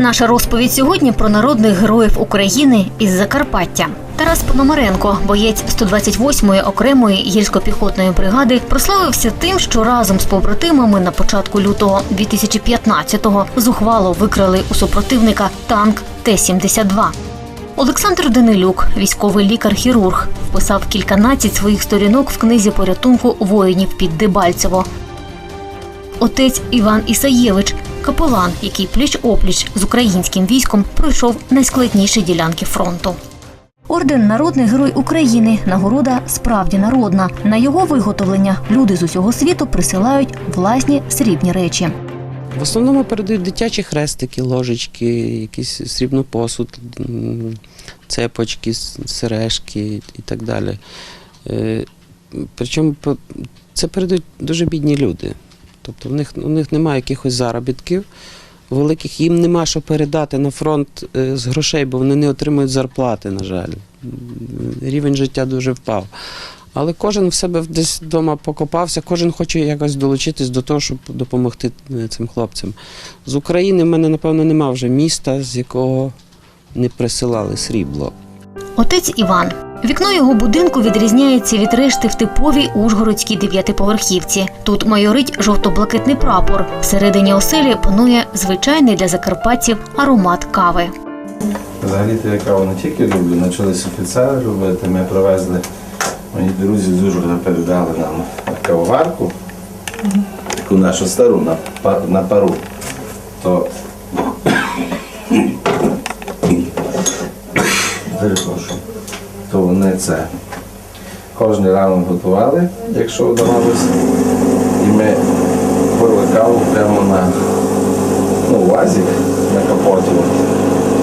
Наша розповідь сьогодні про народних героїв України із Закарпаття. Тарас Пономаренко, боєць 128-ї окремої гірсько-піхотної бригади, прославився тим, що разом з побратимами на початку лютого 2015-го зухвало викрали у супротивника танк Т-72. Олександр Данилюк, військовий лікар-хірург, вписав кільканадцять своїх сторінок в книзі порятунку воїнів під Дебальцево. Отець Іван Ісаєвич, капелан, який пліч опліч з українським військом пройшов найскладніші ділянки фронту. Орден Народний герой України нагорода справді народна. На його виготовлення люди з усього світу присилають власні срібні речі. В основному передають дитячі хрестики, ложечки, якийсь срібний посуд, цепочки, сережки і так далі. Е, Причому це передають дуже бідні люди. Тобто в них, у них немає якихось заробітків великих, їм нема що передати на фронт е, з грошей, бо вони не отримують зарплати, на жаль. Рівень життя дуже впав. Але кожен в себе десь вдома покопався, кожен хоче якось долучитись до того, щоб допомогти е, цим хлопцям. З України в мене, напевно, нема вже міста, з якого не присилали срібло. Отець Іван. Вікно його будинку відрізняється від решти в типовій ужгородській дев'ятиповерхівці. Тут майорить жовто-блакитний прапор. Всередині оселі панує звичайний для закарпатців аромат кави. Взагалі-то я каву не тільки люблю, почались офіцери робити. Ми привезли, мої друзі з Ужгорода передали нам кавоварку, таку нашу стару на, на пару. То Перепрошую. То вони це кожен ранок готували, якщо вдавалося. І ми пили каву прямо на ну, вазі на капоті.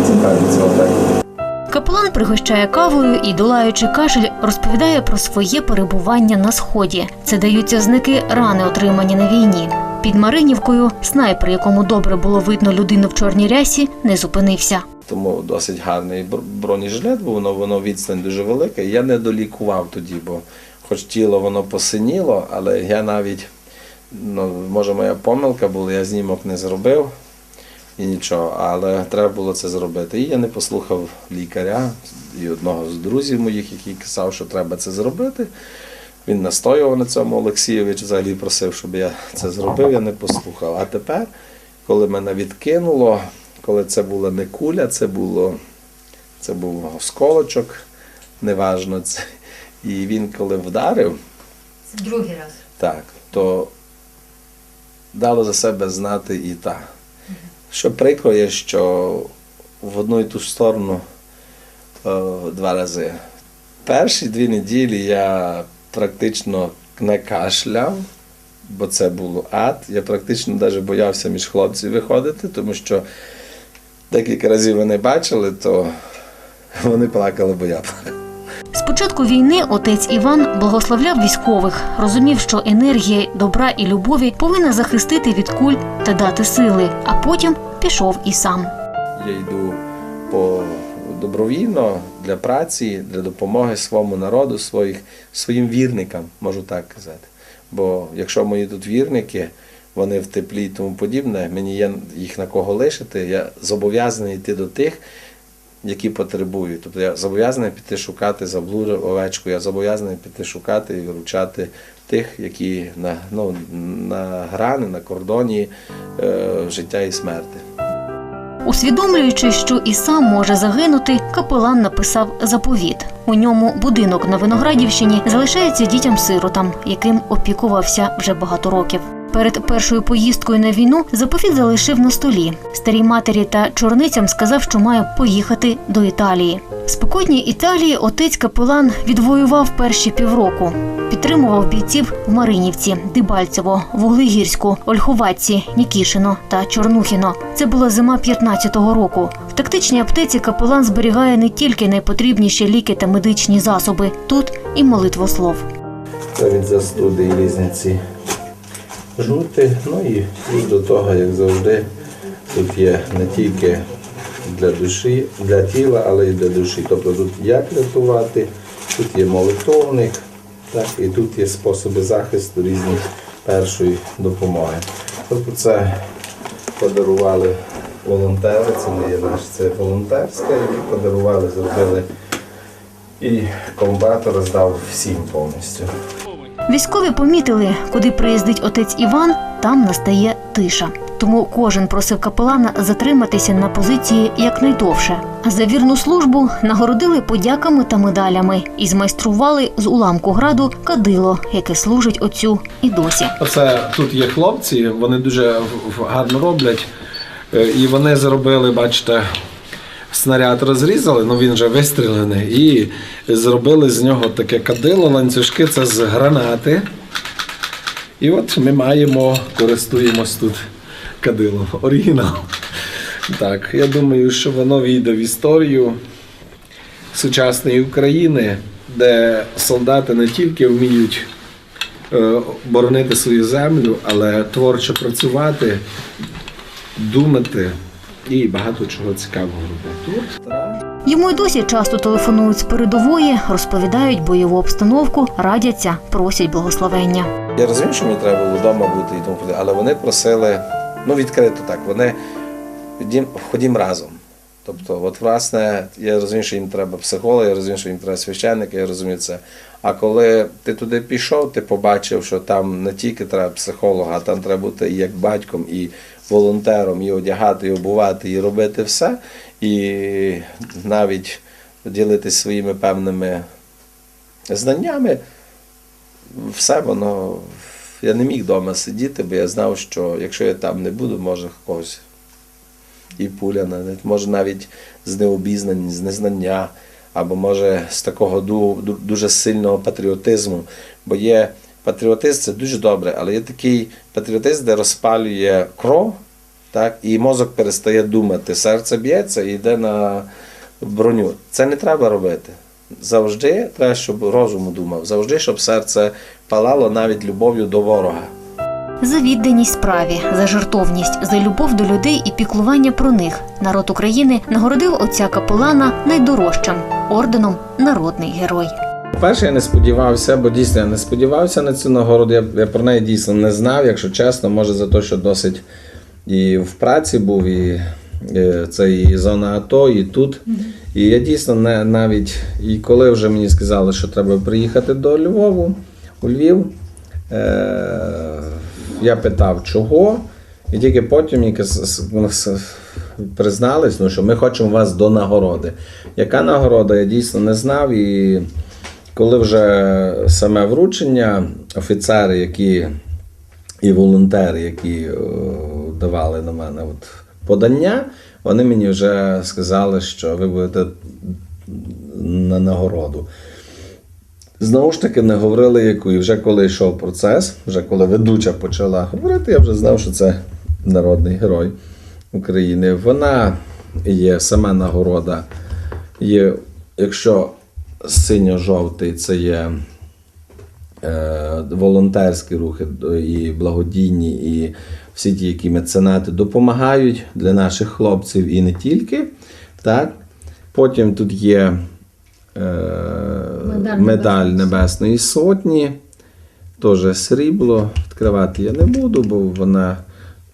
Це кажеться отак. Капелан пригощає кавою і, долаючи кашель, розповідає про своє перебування на сході. Це даються знаки рани, отримані на війні. Під Маринівкою снайпер, якому добре було видно людину в чорній рясі, не зупинився. Тому досить гарний бронежилет, бо воно, воно відстань дуже велика. Я не долікував тоді, бо хоч тіло воно посиніло, але я навіть, ну, може моя помилка була, я знімок не зробив і нічого, але треба було це зробити. І я не послухав лікаря і одного з друзів моїх, який казав, що треба це зробити. Він настоював на цьому Олексійович, взагалі просив, щоб я це зробив, я не послухав. А тепер, коли мене відкинуло, коли це була не куля, це було це був осколочок, неважно. Це. І він коли вдарив, Це другий раз. так, то дало за себе знати і та. Що прикро є, що в одну і ту сторону е, два рази. Перші дві неділі я практично не кашляв, бо це було ад. Я практично навіть боявся між хлопців виходити, тому що декілька разів вони бачили, то вони плакали, бо я плакав. З початку війни отець Іван благословляв військових, розумів, що енергія добра і любові повинна захистити від куль та дати сили, а потім пішов і сам. Я йду по добровільно для праці, для допомоги своєму народу, своїх, своїм вірникам, можу так казати. Бо якщо мої тут вірники, вони в теплі і тому подібне, мені є їх на кого лишити, я зобов'язаний йти до тих, які потребують. Тобто я зобов'язаний піти шукати заблуду овечку, я зобов'язаний піти шукати і виручати тих, які на, ну, на грани, на кордоні е, життя і смерти. Усвідомлюючи, що і сам може загинути, капелан написав заповіт. У ньому будинок на Виноградівщині залишається дітям-сиротам, яким опікувався вже багато років. Перед першою поїздкою на війну заповіт залишив на столі. Старій матері та чорницям сказав, що має поїхати до Італії. В спокійній Італії отець капелан відвоював перші півроку. Підтримував бійців в Маринівці, Дебальцево, Вуглегірську, Ольховатці, Нікішино та Чорнухіно. Це була зима 15-го року. В тактичній аптеці капелан зберігає не тільки найпотрібніші ліки та медичні засоби, тут і молитвослов. Це від застуди і різниці жути. Ну і плюс до того, як завжди, тут є не тільки для душі, для тіла, але й для душі. Тобто тут як рятувати, тут є молитовник, так, і тут є способи захисту різних першої допомоги. Тобто це подарували волонтери, це не є наш, це волонтерська, які подарували, зробили. І комбат роздав всім повністю. Військові помітили, куди приїздить отець Іван, там настає тиша. Тому кожен просив капелана затриматися на позиції якнайдовше. А за вірну службу нагородили подяками та медалями і змайстрували з уламку граду кадило, яке служить отцю і досі. Оце тут є хлопці, вони дуже гарно роблять. Е, І вони зробили, бачите, снаряд розрізали, ну він вже вистрілений, і зробили з нього таке кадило, ланцюжки це з гранати. І от ми маємо, користуємось тут кадилом. Оригінал. Так, я думаю, що воно війде в історію сучасної України, де солдати не тільки вміють е, боронити свою землю, але творчо працювати, думати і багато чого цікавого робити. Йому й досі часто телефонують з передової, розповідають бойову обстановку, радяться, просять благословення. Я розумію, що мені треба було вдома бути і тому подібне, але вони просили, ну відкрито так, вони ходім, ходім разом. Тобто, от власне, я розумію, що їм треба психолог, я розумію, що їм треба священник, я розумію це. А коли ти туди пішов, ти побачив, що там не тільки треба психолога, а там треба бути і як батьком, і волонтером, і одягати, і обувати, і робити все, і навіть ділитися своїми певними знаннями, все воно. Я не міг вдома сидіти, бо я знав, що якщо я там не буду, може когось і пуля, може навіть з необізнання, з незнання, або може з такого ду- ду- дуже сильного патріотизму. Бо є патріотизм, це дуже добре, але є такий патріотизм, де розпалює кров, так, і мозок перестає думати. Серце б'ється і йде на броню. Це не треба робити. Завжди треба, щоб розум думав, завжди, щоб серце палало навіть любов'ю до ворога. За відданість справі, за жертовність, за любов до людей і піклування про них народ України нагородив отця капелана найдорожчим орденом Народний герой. Перше, я не сподівався, бо дійсно я не сподівався на цю нагороду. Я, я про неї дійсно не знав, якщо чесно, може за те, що досить і в праці був, і, е, це і зона АТО, і тут. І я дійсно не, навіть, і коли вже мені сказали, що треба приїхати до Львову, у Львів, е, я питав, чого. І тільки потім признались, ну, що ми хочемо вас до нагороди. Яка нагорода, я дійсно не знав. І коли вже саме вручення, офіцери, які і волонтери, які о, давали на мене от, подання, вони мені вже сказали, що ви будете на нагороду. Знову ж таки, не говорили яку. І вже коли йшов процес, вже коли ведуча почала говорити, я вже знав, що це народний герой України. Вона є сама нагорода. Є, якщо синьо-жовтий, це є е, волонтерські рухи і благодійні, і всі ті, які меценати допомагають для наших хлопців і не тільки. Так? Потім тут є е, медаль, Небесної Сотні, теж срібло. Відкривати я не буду, бо вона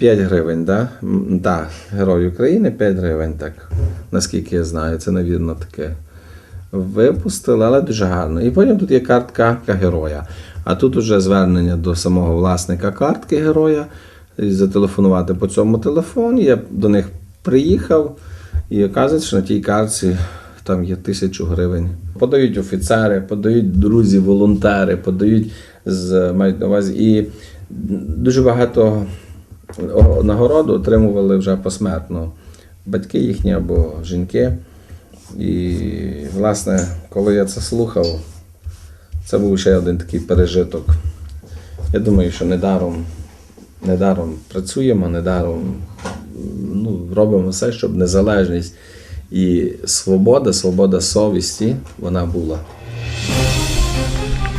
5 гривень, да? Да, Герой України 5 гривень, так, наскільки я знаю, це, навірно, таке випустили, але дуже гарно. І потім тут є картка героя. А тут уже звернення до самого власника картки героя. Зателефонувати по цьому телефоні. Я до них приїхав і оказується, що на тій картці там є тисячу гривень. Подають офіцери, подають друзі, волонтери, подають з мають на увазі. І дуже багато нагороду отримували вже посмертно. Батьки їхні або жінки. І, власне, коли я це слухав, це був ще один такий пережиток. Я думаю, що недаром, недаром працюємо, недаром ну, робимо все, щоб незалежність і свобода, свобода совісті, вона була.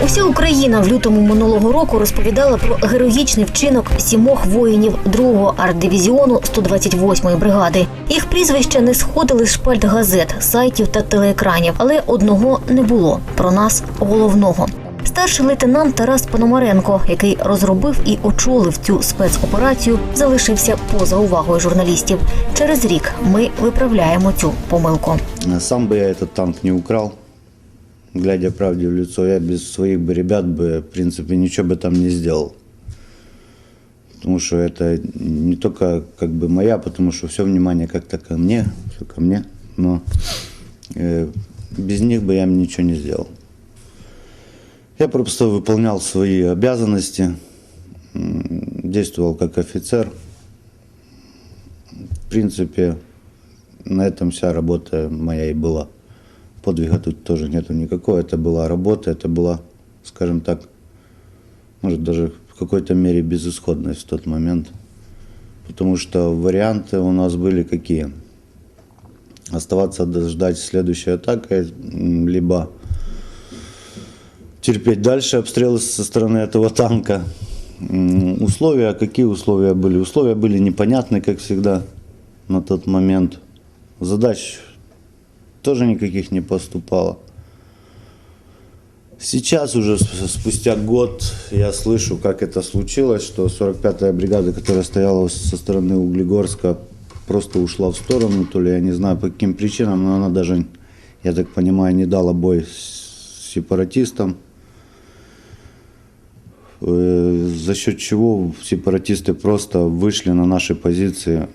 Уся Україна в лютому минулого року розповідала про героїчний вчинок сімох воїнів 2-го арт-дивізіону 128-ї бригади. Їх прізвища не сходили з шпальт газет, сайтів та телеекранів, але одного не було про нас головного. Старший лейтенант Тарас Пономаренко, який розробив і очолив цю спецоперацію, залишився поза увагою журналістів. Через рік ми виправляємо цю помилку. Сам бы я этот танк не украл, глядя правде в лицо, я без своих бы ребят бы, в принципе, ничего бы там не сделал. Потому что это не только как бы моя, потому что все внимание как-то ко мне, все ко мне, но э, без них бы я ничего не сделал. Я просто выполнял свои обязанности, действовал как офицер. В принципе, на этом вся работа моя и была. Подвига тут тоже нету никакого. Это была работа, это была, скажем так, может даже в какой-то мере безысходность в тот момент. Потому что варианты у нас были какие? Оставаться дождать следующей атакой, либо терпеть дальше обстрелы со стороны этого танка. Условия, какие условия были? Условия были непонятны, как всегда, на тот момент. Задач тоже никаких не поступало. Сейчас уже спустя год я слышу, как это случилось, что 45-я бригада, которая стояла со стороны Углегорска, просто ушла в сторону, то ли я не знаю по каким причинам, но она даже, я так понимаю, не дала бой с сепаратистам. Э, За счет чего сепаратисты просто вышли на наши позиции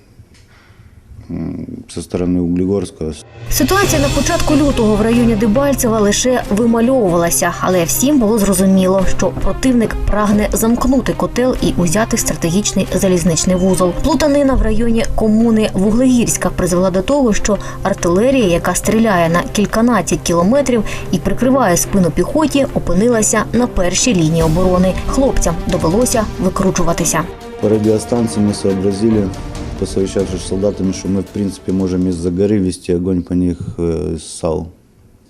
со стороны Углегорска, Ситуація на початку лютого в районі Дебальцева лише вимальовувалася, але всім було зрозуміло, що противник прагне замкнути котел і узяти стратегічний залізничний вузол. Плутанина в районі комуни Вуглегірська призвела до того, що артилерія, яка стріляє на кільканадцять кілометрів і прикриває спину піхоті, опинилася на першій лінії оборони. Хлопцям довелося викручуватися. По радиостанции мы сообразили, посовещавшись с солдатами, что мы, в принципе, можем из-за горы вести огонь по них э, с САУ.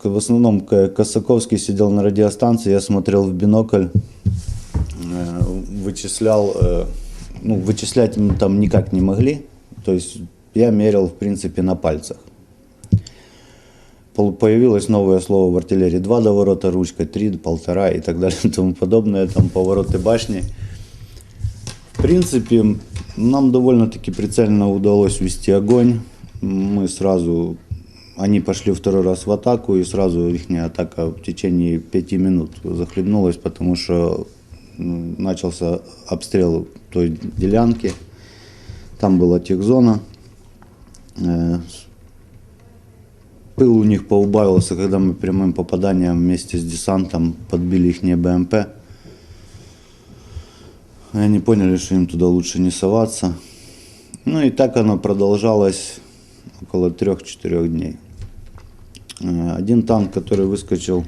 К- В основном Косаковский сидел на радиостанции, я смотрел в бинокль, э, вычислял, э, ну, вычислять мы там никак не могли, то есть я мерил, в принципе, на пальцах. Появилось новое слово в артиллерии. Два доворота ручкой, три, полтора и так далее и тому подобное. Там повороты башни. В принципе, нам довольно-таки прицельно удалось вести огонь. Мы сразу, они пошли второй раз в атаку, и сразу их атака в течение пяти минут захлебнулась, потому что м, начался обстрел той делянки. Там была техзона. Э, Пыл у них поубавился, когда мы прямым попаданием вместе с десантом подбили их БМП. И Они поняли, что им туда лучше не соваться. Ну и так оно продолжалось около трех-четырех дней. Э, Один танк, который выскочил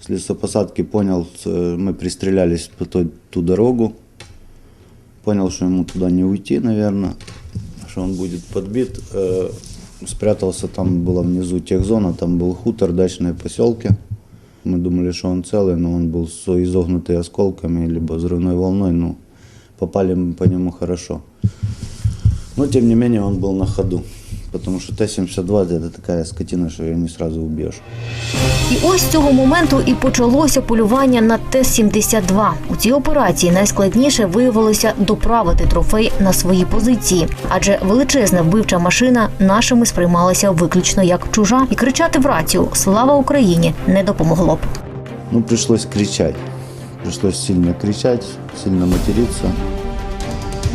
с лесопосадки, понял, э, мы пристрелялись по той, ту дорогу. Понял, что ему туда не уйти, наверное, что он будет подбит. Э, Спрятался, там была внизу техзона, там был хутор, дачные поселки. Мы думали, что он целый, но он был со- изогнутый осколками, либо взрывной волной. Ну, попали мы по нему хорошо. Но, тем не менее, он был на ходу. Потому что Т-72 это такая скотина, что ее не сразу убьешь. І ось з цього моменту і почалося полювання на Т-72. У цій операції найскладніше виявилося доправити трофей на свої позиції, адже величезна вбивча машина нашими сприймалася виключно як чужа, і кричати в рацію Слава Україні не допомогло б. Ну, пришлось кричать. Пришлось сильно кричать, сильно материться.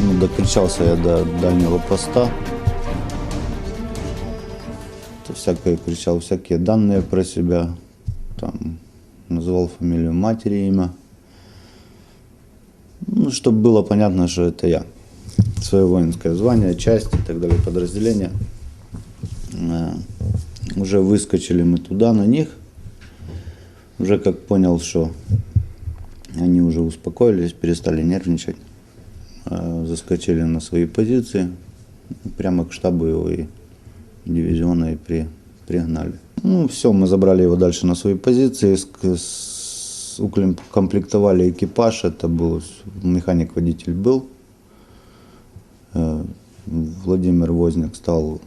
Ну, докричался я до дальнего поста. Всякое кричал, всякие данные про себя. Там называл фамилию матери, имя. Ну, чтобы было понятно, что это я. Свое воинское звание, часть и так далее, подразделение. Э, Уже выскочили мы туда, на них. Уже как понял, что они уже успокоились, перестали нервничать, э, заскочили на свои позиции, прямо к штабу его и дивизиона и при, пригнали. Ну, все, мы забрали его дальше на свои позиции, ск- с- укомплектовали экипаж, это был с- механик-водитель был, Э, Владимир Возняк стал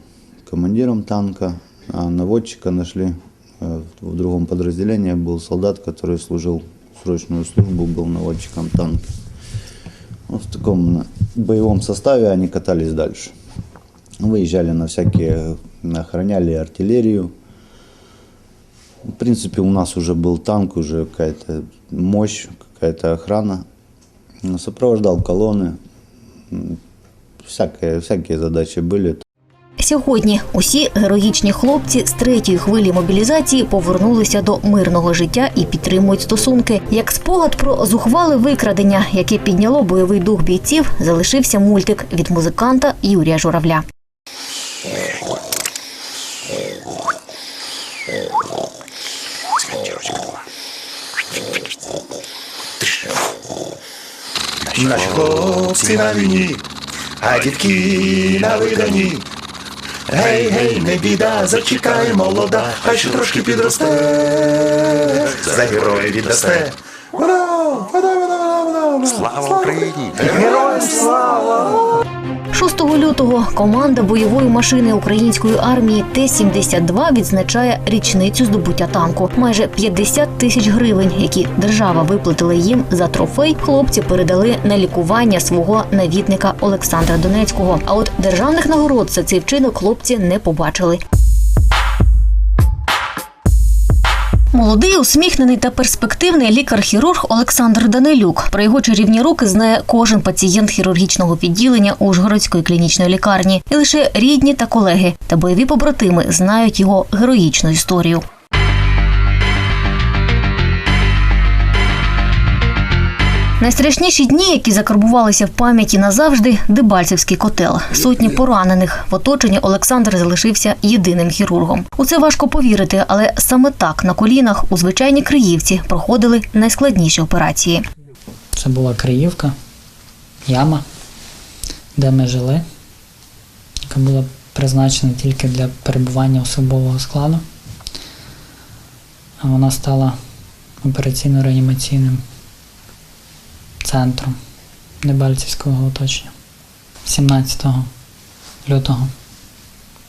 командиром танка, а наводчика нашли э, в другом подразделении, был солдат, который служил срочную службу, был наводчиком танка. Вот в таком боевом составе они катались дальше. Выезжали на всякие, охраняли артиллерию. В принципе, у нас уже был танк, уже какая-то мощь, какая-то охрана. Ну, Сопровождал колонны. М, Всякие, всякие задачи были. Сьогодні усі героїчні хлопці з третьої хвилі мобілізації повернулися до мирного життя і підтримують стосунки. Як спогад про зухвале викрадення, яке підняло бойовий дух бійців, залишився мультик від музиканта Юрія Журавля. Наші хлопці на війні, а дітки на видані. Гей, гей, не біда, зачекай, молода, хай ще трошки підросте, за героя віддасте. Вода, вода, вода, вода, вода. Слава Україні! Героям слава! 6 лютого команда бойової машини української армії Т-72 відзначає річницю здобуття танку. Майже 50 тисяч гривень, які держава виплатила їм за трофей, хлопці передали на лікування свого навідника Олександра Донецького. А от державних нагород за цей вчинок хлопці не побачили. Молодий, усміхнений та перспективний лікар-хірург Олександр Данилюк. Про його чарівні руки знає кожен пацієнт хірургічного відділення Ужгородської клінічної лікарні. І лише рідні та колеги та бойові побратими знають його героїчну історію. Найстрашніші дні, які закарбувалися в пам'яті назавжди, Дебальцевський котел. Сотні поранених в оточенні Олександр залишився єдиним хірургом. У це важко повірити, але саме так на колінах у звичайній Криївці проходили найскладніші операції. Це була Криївка, яма, де ми жили, яка була призначена тільки для перебування особового складу. А вона стала операційно-реанімаційним центром Дебальцівського оточення. 17 лютого,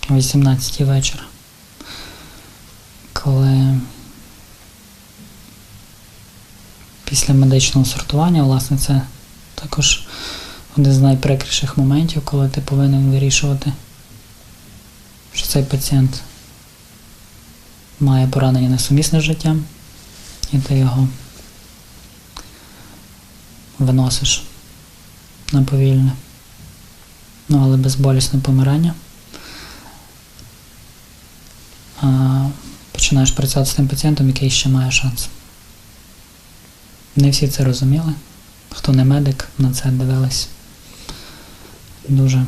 о 18 вечора, коли після медичного сортування, власне, це також один з найприкріших моментів, коли ти повинен вирішувати, що цей пацієнт має поранення несумісне з життям, і ти його виносиш на повільне, ну але безболісне помирання. Починаєш працювати з тим пацієнтом, який ще має шанс. Не всі це розуміли. Хто не медик, на це дивились дуже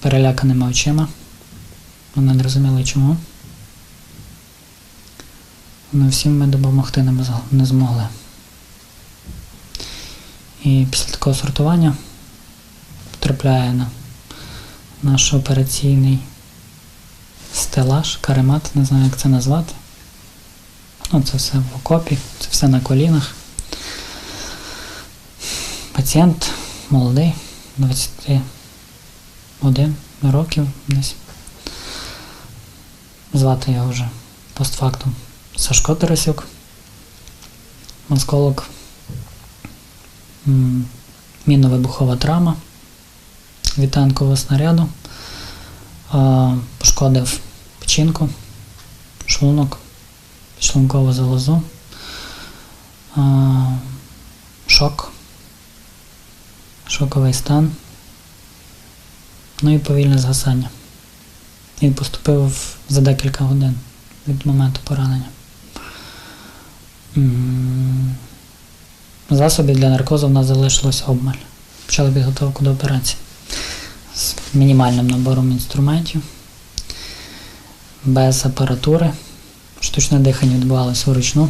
переляканими очима. Вони не розуміли чому. Але всім ми допомогти не змогли. І після такого сортування потрапляє на наш операційний стелаж, каремат, не знаю, як це назвати. Ну, це все в окопі, це все на колінах. Пацієнт молодий, 21 років десь. Звати його вже постфактум Сашко Тарасюк. Осколок. М, Мінно-вибухова травма від танкового снаряду. Пошкодив печінку, шлунок, шлункову залозу. Шок шоковий стан, ну і повільне згасання. Він поступив за декілька годин від моменту поранення. Засобів для наркозу в нас залишилось обмаль. Почали підготовку до операції з мінімальним набором інструментів, без апаратури. Штучне дихання відбувалося вручну.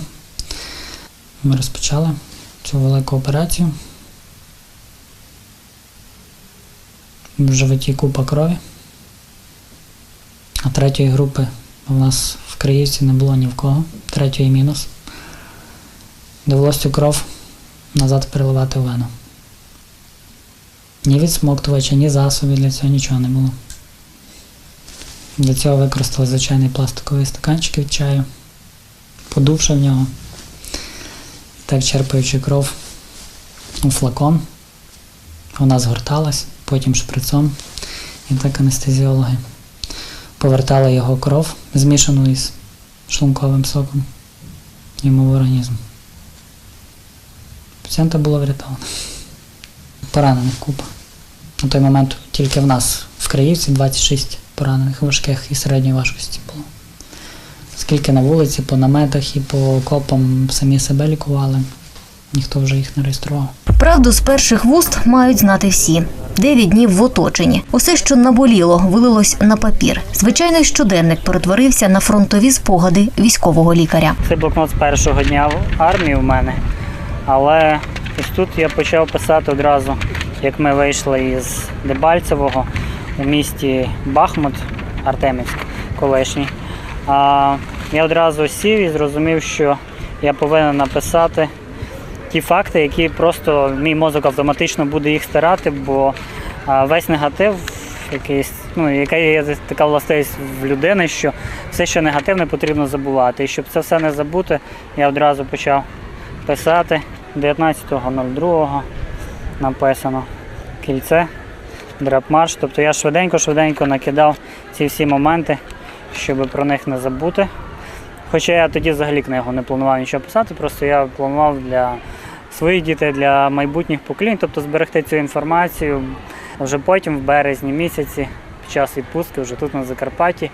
Ми розпочали цю велику операцію. в животі купа крові. А третьої групи у нас в Криївці не було ні в кого. Третьої мінус. Довелося цю кров назад переливати в вену. Ні відсмоктувача, ні засобів для цього нічого не було. Для цього використали звичайний пластиковий стаканчик від чаю, подувши в нього так черпаючи кров у флакон. Вона згорталась, потім шприцом. І так анестезіологи повертали його кров, змішану із шлунковим соком йому в організм. Пацієнта було врятовано. Поранених купа. На той момент тільки в нас в Краївці 26 поранених важких і середньої важкості було. Скільки на вулиці, по наметах і по окопам самі себе лікували, ніхто вже їх не реєстрував. Правду з перших вуст мають знати всі. Дев'ять днів в оточенні. Усе, що наболіло, вилилось на папір. Звичайний щоденник перетворився на фронтові спогади військового лікаря. Це блокнот з першого дня в армії в мене. Але ось тут я почав писати одразу, як ми вийшли із Дебальцевого у місті Бахмут, Артемівськ, колишній. А, я одразу сів і зрозумів, що я повинен написати ті факти, які просто мій мозок автоматично буде їх стирати, бо весь негатив, якийсь, ну, яка є така властивість в людини, що все, що негативне, потрібно забувати. І щоб це все не забути, я одразу почав писати 19.02 написано кільце, драпмарш. Тобто я швиденько-швиденько накидав ці всі моменти, щоб про них не забути. Хоча я тоді взагалі книгу не планував нічого писати, просто я планував для своїх дітей, для майбутніх поколінь, тобто зберегти цю інформацію. Вже потім, в березні місяці, під час відпустки, вже тут на Закарпатті.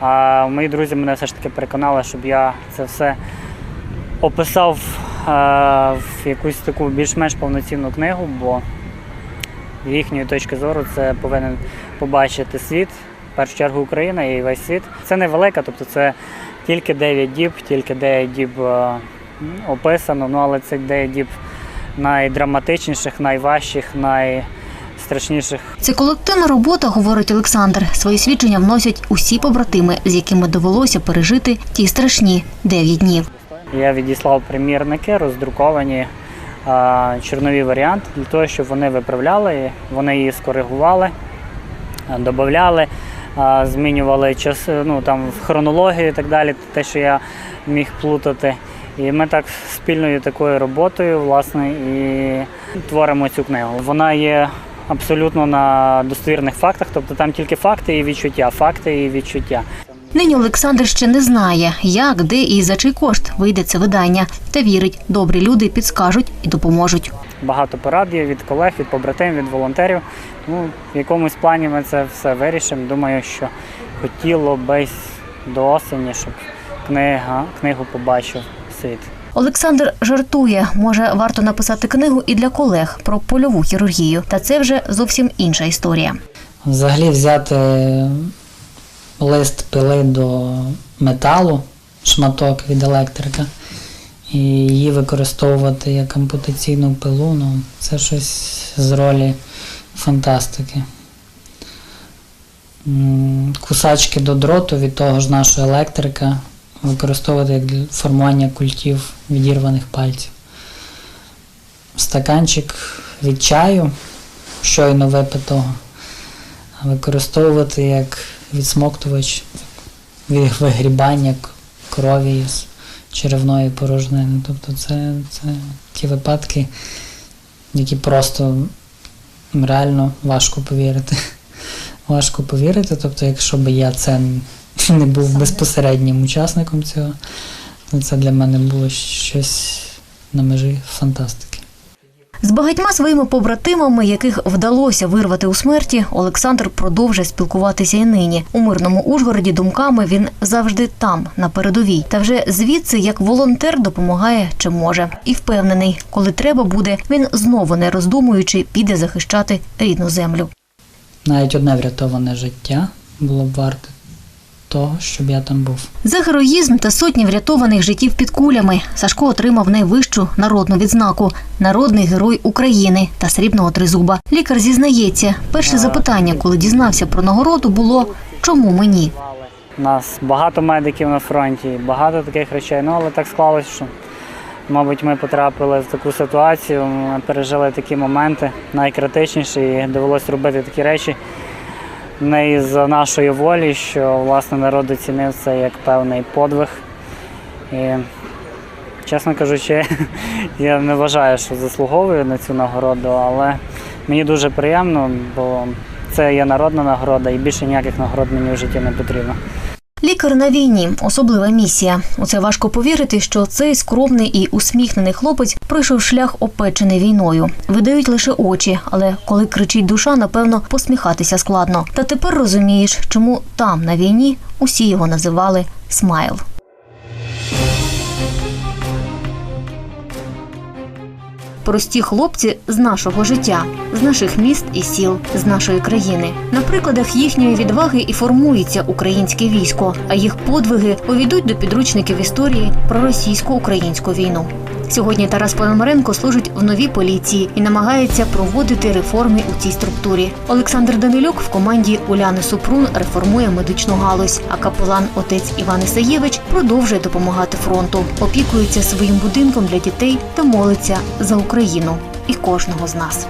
А мої друзі мене все ж таки переконали, щоб я це все описав в якусь таку більш-менш повноцінну книгу, бо з їхньої точки зору це повинен побачити світ, в першу чергу Україна і весь світ. Це невелика, тобто це тільки 9 діб, тільки 9 діб е, описано, ну але це 9 діб найдраматичніших, найважчих, найстрашніших Це колективна робота, говорить Олександр. Свої свідчення вносять усі побратими, з якими довелося пережити ті страшні дев'ять днів. Я відіслав примірники, роздруковані чорнові варіанти для того, щоб вони виправляли, вони її скоригували, додавали, змінювали час, ну, там, в хронологію і так далі, те, що я міг плутати. І ми так спільною такою роботою власне, і творимо цю книгу. Вона є абсолютно на достовірних фактах, тобто там тільки факти і відчуття, факти і відчуття. Нині Олександр ще не знає, як, де і за чий кошт вийде це видання, та вірить, добрі люди підскажуть і допоможуть. Багато порад є від колег, від побратимів, від волонтерів. Ну, в якомусь плані ми це все вирішимо. Думаю, що хотіло би до осені, щоб книга, книгу побачив світ. Олександр жартує, може варто написати книгу і для колег про польову хірургію, та це вже зовсім інша історія. Взагалі взяти лист пили до металу, шматок від електрика, і її використовувати як ампутаційну пилу, ну, це щось з ролі фантастики. Кусачки до дроту від того ж нашого електрика використовувати як для формування культів відірваних пальців. Стаканчик від чаю, щойно випитого використовувати як відсмоктувач вигрібання крові з черевної порожнини. Тобто це, це ті випадки, які просто реально важко повірити. Важко повірити, тобто, якщо б я це не був безпосереднім учасником цього, то це для мене було щось на межі фантастики. З багатьма своїми побратимами, яких вдалося вирвати у смерті, Олександр продовжує спілкуватися і нині. У мирному Ужгороді думками він завжди там, на передовій. Та вже звідси, як волонтер, допомагає чим може. І впевнений, коли треба буде, він знову не роздумуючи піде захищати рідну землю. Навіть одне врятоване життя було б варте того, щоб я там був. За героїзм та сотні врятованих життів під кулями Сашко отримав найвищу народну відзнаку народний герой України та срібного тризуба. Лікар зізнається, перше запитання, коли дізнався про нагороду, було чому мені? У нас багато медиків на фронті, багато таких речей. Ну але так склалось, що мабуть ми потрапили в таку ситуацію, ми пережили такі моменти найкритичніші і довелося робити такі речі не із нашої волі, що власне народ оцінив це як певний подвиг. І Чесно кажучи, я не вважаю, що заслуговую на цю нагороду, але мені дуже приємно, бо це є народна нагорода і більше ніяких нагород мені в житті не потрібно. Лікар на війні особлива місія. У це важко повірити, що цей скромний і усміхнений хлопець пройшов шлях опечений війною. Видають лише очі, але коли кричить душа, напевно, посміхатися складно. Та тепер розумієш, чому там на війні усі його називали Смайл. Прості хлопці з нашого життя, з наших міст і сіл, з нашої країни. На прикладах їхньої відваги і формується українське військо, а їх подвиги увійдуть до підручників історії про російсько-українську війну. Сьогодні Тарас Пономаренко служить в новій поліції і намагається проводити реформи у цій структурі. Олександр Данилюк в команді Уляни Супрун реформує медичну галузь. А капелан отець Іван Ісаєвич продовжує допомагати фронту, опікується своїм будинком для дітей та молиться за Україну і кожного з нас.